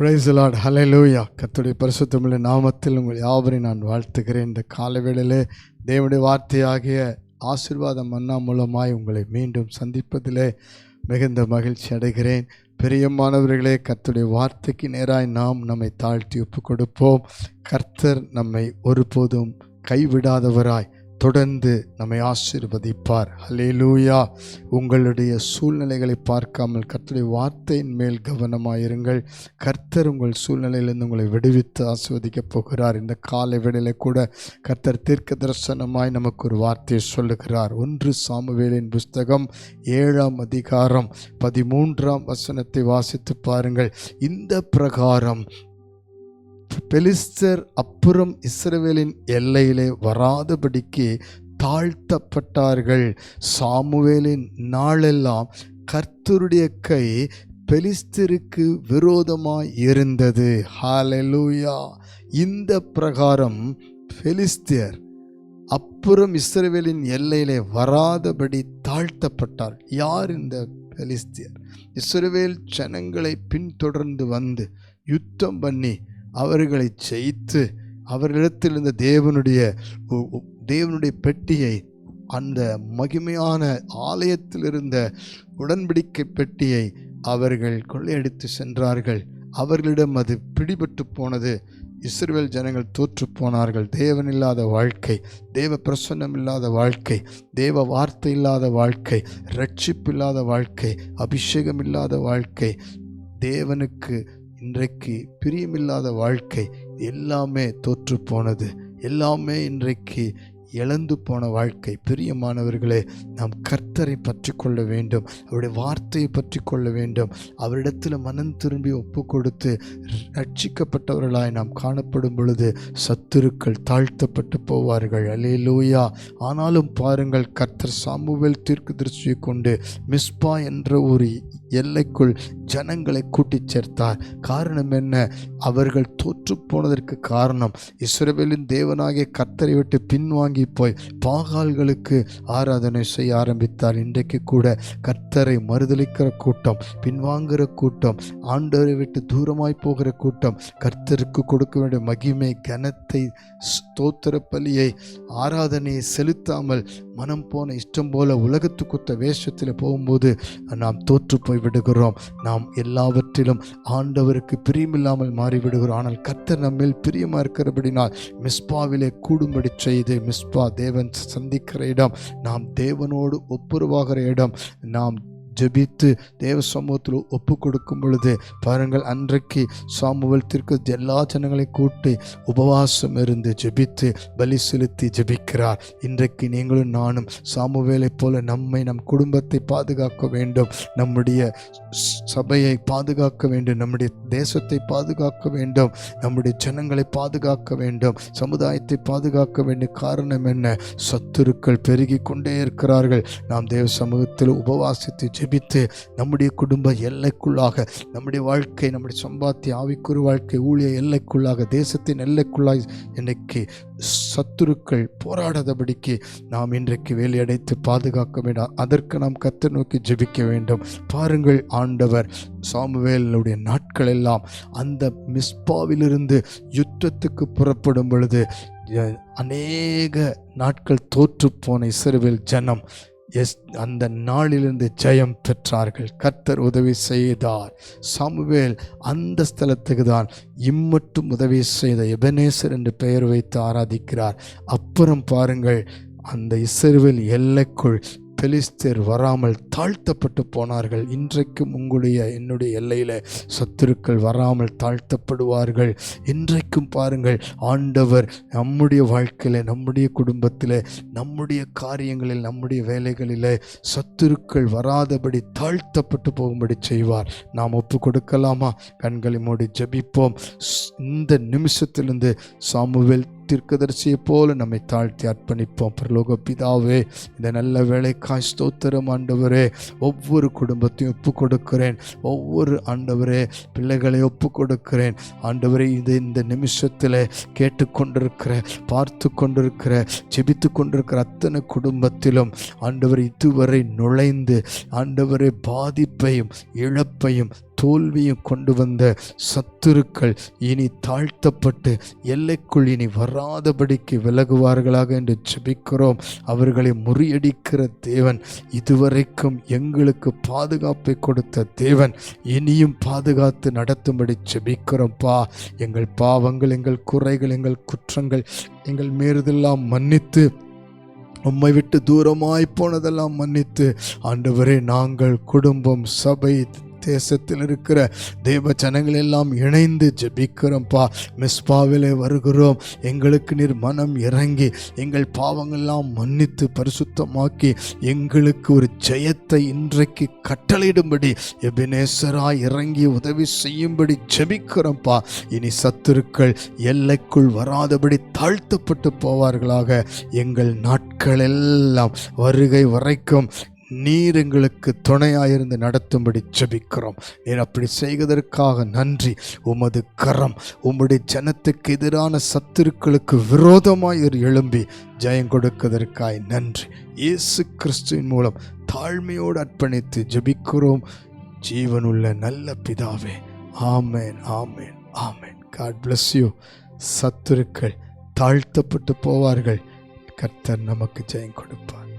Price Lord லூயா கத்துடைய பருசுமில்லை நாமத்தில் உங்கள் யாவரையும் நான் வாழ்த்துகிறேன். இந்த காலவேளையிலே தேவனுடைய வார்த்தையாகிய ஆசிர்வாதம் மன்னா மூலமாய் உங்களை மீண்டும் சந்திப்பதிலே மிகுந்த மகிழ்ச்சி அடைகிறேன். பிரியமானவர்களே கத்துடைய வார்த்தைக்கு நேராய் நாம் நம்மை தாழ்த்தி ஒப்பு கொடுப்போம் கர்த்தர் நம்மை ஒருபோதும் கைவிடாதவராய் தொடர்ந்து நம்மை ஆசீர்வதிப்பார். ஹலேலூயா உங்களுடைய சூழ்நிலைகளை பார்க்காமல் கர்த்தருடைய வார்த்தையின் மேல் கவனமாயிருங்கள். கர்த்தர் உங்கள் சூழ்நிலையிலிருந்து உங்களை விடுவித்து ஆசிர்வதிக்கப் போகிறார். இந்த காலை வேளையில் கூட கர்த்தர் தீர்க்க தரிசனமாய் நமக்கு ஒரு வார்த்தையை சொல்லுகிறார். ஒன்று சாமுவேலின் புஸ்தகம் ஏழாம் அதிகாரம் பதிமூன்றாம் வசனத்தை வாசித்து பாருங்கள். இந்த பிரகாரம் பெலிஸ்தர் அப்புறம் இஸ்ரவேலின் எல்லையிலே வராதபடிக்கு தாழ்த்தப்பட்டார்கள். சாமுவேலின் நாளெல்லாம் கர்த்தருடைய கை பெலிஸ்தருக்கு விரோதமாக இருந்தது. ஹாலெலூயா இந்த பிரகாரம் பெலிஸ்தியர் அப்புறம் இஸ்ரவேலின் எல்லையிலே வராதபடி தாழ்த்தப்பட்டார். யார் இந்த பெலிஸ்தியர் இஸ்ரவேல் ஜனங்களை பின்தொடர்ந்து வந்து யுத்தம் பண்ணி அவர்களை ஜெயித்து அவர்களிடத்தில் இருந்த தேவனுடைய உ- தேவனுடைய பெட்டியை அந்த மகிமையான ஆலயத்தில் இருந்த உடன்படிக்கை பெட்டியை அவர்கள் கொள்ளையடித்து சென்றார்கள். அவர்களிடம் அது பிடிபட்டு போனது. இஸ்ரேல் ஜனங்கள் தோற்று போனார்கள். தேவன் இல்லாத வாழ்க்கை தேவ பிரசன்னம் இல்லாத வாழ்க்கை தேவ வார்த்தை இல்லாத வாழ்க்கை ரட்சிப்பு இல்லாத வாழ்க்கை அபிஷேகம் இல்லாத வாழ்க்கை தேவனுக்கு இன்றைக்கு பிரியமில்லாத வாழ்க்கை எல்லாமே தோற்று போனது. எல்லாமே இன்றைக்கு இழந்து போன வாழ்க்கை. பிரியமானவர்களே நாம் கர்த்தரை பற்றி கொள்ள வேண்டும். அவருடைய வார்த்தையை பற்றி கொள்ள வேண்டும். அவரிடத்தில் மனம் திரும்பி ஒப்பு கொடுத்து ரட்சிக்கப்பட்டவர்களாய் நாம் காணப்படும் பொழுது சத்துருக்கள் தாழ்த்தப்பட்டு போவார்கள். அலேலூயா ஆனாலும் பாருங்கள் கர்த்தர் சாமுவேல் தீர்க்கு திருச்சியை கொண்டு மிஸ்பா என்ற ஒரு எல்லைக்குள் ஜனங்களை கூட்டிச் சேர்த்தார். காரணம் என்ன? அவர்கள் தோற்று போனதற்கு காரணம் இஸ்ரவேலின் தேவனாகிய கர்த்தரை விட்டு பின்வாங்கி போய் பாகால்களுக்கு ஆராதனை செய்ய ஆரம்பித்தார். இன்றைக்கு கூட கர்த்தரை மறுதலிக்கிற கூட்டம் பின்வாங்குகிற கூட்டம் ஆண்டவரை விட்டு தூரமாய் போகிற கூட்டம் கர்த்தருக்கு கொடுக்க வேண்டிய மகிமை கனத்தை ஸ்தோத்திர பலியை ஆராதனையை செலுத்தாமல் மனம் போன இஷ்டம் போல உலகத்துக்குத்த வேஷத்தில் போகும்போது நாம் தோற்று போய் விடுகிறோம். நாம் எல்லாவற்றிலும் ஆண்டவருக்கு பிரியமில்லாமல் மாறிவிடுகிறோம். ஆனால் கர்த்தர் நம்மில் பிரியமாக இருக்கிறபடினால் மிஸ்பாவிலே கூடும்படி செய்து மிஸ்பா தேவன் சந்திக்கிற இடம் நாம் தேவனோடு ஒப்புரவாகிற இடம் நாம் ஜெபித்து தேவ சமூகத்தில் ஒப்பு கொடுக்கும் பொழுது பாருங்கள் அன்றைக்கு சாமுவல் திற்கு எல்லா ஜனங்களை கூட்டி உபவாசம் இருந்து ஜெபித்து பலி செலுத்தி ஜெபிக்கிறார். இன்றைக்கு நீங்களும் நானும் சாமுவேலை போல நம்மை நம் குடும்பத்தை பாதுகாக்க வேண்டும் நம்முடைய சபையை பாதுகாக்க வேண்டும் நம்முடைய தேசத்தை பாதுகாக்க வேண்டும் நம்முடைய ஜனங்களை பாதுகாக்க வேண்டும் சமுதாயத்தை பாதுகாக்க வேண்டிய காரணம் என்ன? சத்துருக்கள் பெருகி கொண்டே இருக்கிறார்கள். நாம் தேவ சமூகத்தில் உபவாசித்து ஜெபித்து நம்முடைய குடும்ப எல்லைக்குள்ளாக நம்முடைய வாழ்க்கை நம்முடைய சம்பாத்திய ஆவிக்குறு வாழ்க்கை ஊழிய எல்லைக்குள்ளாக தேசத்தின் எல்லைக்குள்ளாக இன்னைக்கு சத்துருக்கள் போராடாதபடிக்கு நாம் இன்றைக்கு வேலையடைத்து பாதுகாக்க வேண்டாம். அதற்கு நாம் கத்து நோக்கி ஜெபிக்க வேண்டும். பாருங்கள் ஆண்டவர் சாமுவேலுடைய நாட்கள் எல்லாம் அந்த மிஸ்பாவிலிருந்து யுத்தத்துக்கு புறப்படும் பொழுது அநேக நாட்கள் தோற்றுப்போன இஸ்ரவேல் ஜனம் எஸ் அந்த நாளிலிருந்து ஜெயம் பெற்றார்கள். கர்த்தர் உதவி செய்தார். சாமுவேல் அந்த ஸ்தலத்துக்கு தான் இம்மட்டும் உதவி செய்த எபனேசர் என்று பெயர் வைத்து ஆராதிக்கிறார். அப்புறம் பாருங்கள் அந்த இசைவில் எல்லைக்குள் பெலிஸ்தர் வராமல் தாழ்த்தப்பட்டு போனார்கள். இன்றைக்கும் உங்களுடைய என்னுடைய எல்லையில் சத்துருக்கள் வராமல் தாழ்த்தப்படுவார்கள். இன்றைக்கும் பாருங்கள் ஆண்டவர் நம்முடைய வாழ்க்கையில் நம்முடைய குடும்பத்தில் நம்முடைய காரியங்களில் நம்முடைய வேலைகளில் சத்துருக்கள் வராதபடி தாழ்த்தப்பட்டு போகும்படி செய்வார். நாம் ஒப்பு கொடுக்கலாமா? கண்களை மூடி ஜெபிப்போம். ஸ்- இந்த நிமிஷத்திலிருந்து சாமுவேல் தீர்க்கதரிசியை போல நம்மை தாழ்த்தி அர்ப்பணிப்போம். பிரலோக பிதாவே இந்த நல்ல வேலைக்காய் ஸ்தோத்திரம் ஆண்டவரே. ஒவ்வொரு குடும்பத்தையும் ஒப்பு கொடுக்கிறேன் ஒவ்வொரு ஆண்டவரே பிள்ளைகளை ஒப்பு கொடுக்கிறேன் ஆண்டவரே இது இந்த நிமிஷத்தில் கேட்டுக்கொண்டிருக்கிற பார்த்து கொண்டிருக்கிற ஜெபித்து கொண்டிருக்கிற அத்தனை குடும்பத்திலும் ஆண்டவர் இதுவரை நுழைந்து ஆண்டவரே பாதிப்பையும் இழப்பையும் தோல்வியும் கொண்டு வந்த சத்துருக்கள் இனி தாழ்த்தப்பட்டு எல்லைக்குள் இனி வராதபடிக்கு விலகுவார்களாக என்று ஜெபிக்கிறோம். அவர்களை முறியடிக்கிற தேவன் இதுவரைக்கும் எங்களுக்கு பாதுகாப்பை கொடுத்த தேவன் இனியும் பாதுகாத்து நடத்தும்படி ஜெபிக்கிறோம்ப்பா எங்கள் பாவங்கள் எங்கள் குறைகள் எங்கள் குற்றங்கள் எங்கள் மீறுதெல்லாம் மன்னித்து உம்மை விட்டு தூரமாய் போனதெல்லாம் மன்னித்து ஆண்டவரே நாங்கள் குடும்பம் சபை தேசத்தில் இருக்கிற தேவ ஜனங்கள் எல்லாம் இணைந்து ஜெபிக்கிறோம்ப்பா மிஸ்பாவிலே வருகிறோம். எங்களுக்கு நீர் மனம் இறங்கி எங்கள் பாவங்கள்லாம் மன்னித்து பரிசுத்தமாக்கி எங்களுக்கு ஒரு ஜெயத்தை இன்றைக்கு கட்டளையிடும்படி எபினேசரா இறங்கி உதவி செய்யும்படி ஜெபிக்கிறோம்ப்பா இனி சத்துருக்கள் எல்லைக்குள் வராதபடி தாழ்த்தப்பட்டு போவார்களாக. எங்கள் நாட்கள் எல்லாம் வருகை வரைக்கும் நீர் எங்களுக்கு துணையாயிருந்து நடத்தும்படி ஜெபிக்கிறோம். நீர் அப்படி செய்வதற்காக நன்றி. உமது கரம் உம்முடைய ஜனத்துக்கு எதிரான சத்துருக்களுக்கு விரோதமாய் ஒரு எழும்பி ஜெயம் கொடுக்கதற்காய் நன்றி. இயேசு கிறிஸ்துவின் மூலம் தாழ்மையோடு அர்ப்பணித்து ஜெபிக்கிறோம். ஜீவனுள்ள நல்ல பிதாவே ஆமேன் ஆமேன் ஆமேன். காட் பிளஸ் யூ சத்துருக்கள் தாழ்த்தப்பட்டு போவார்கள். கர்த்தர் நமக்கு ஜெயம் கொடுப்பார்.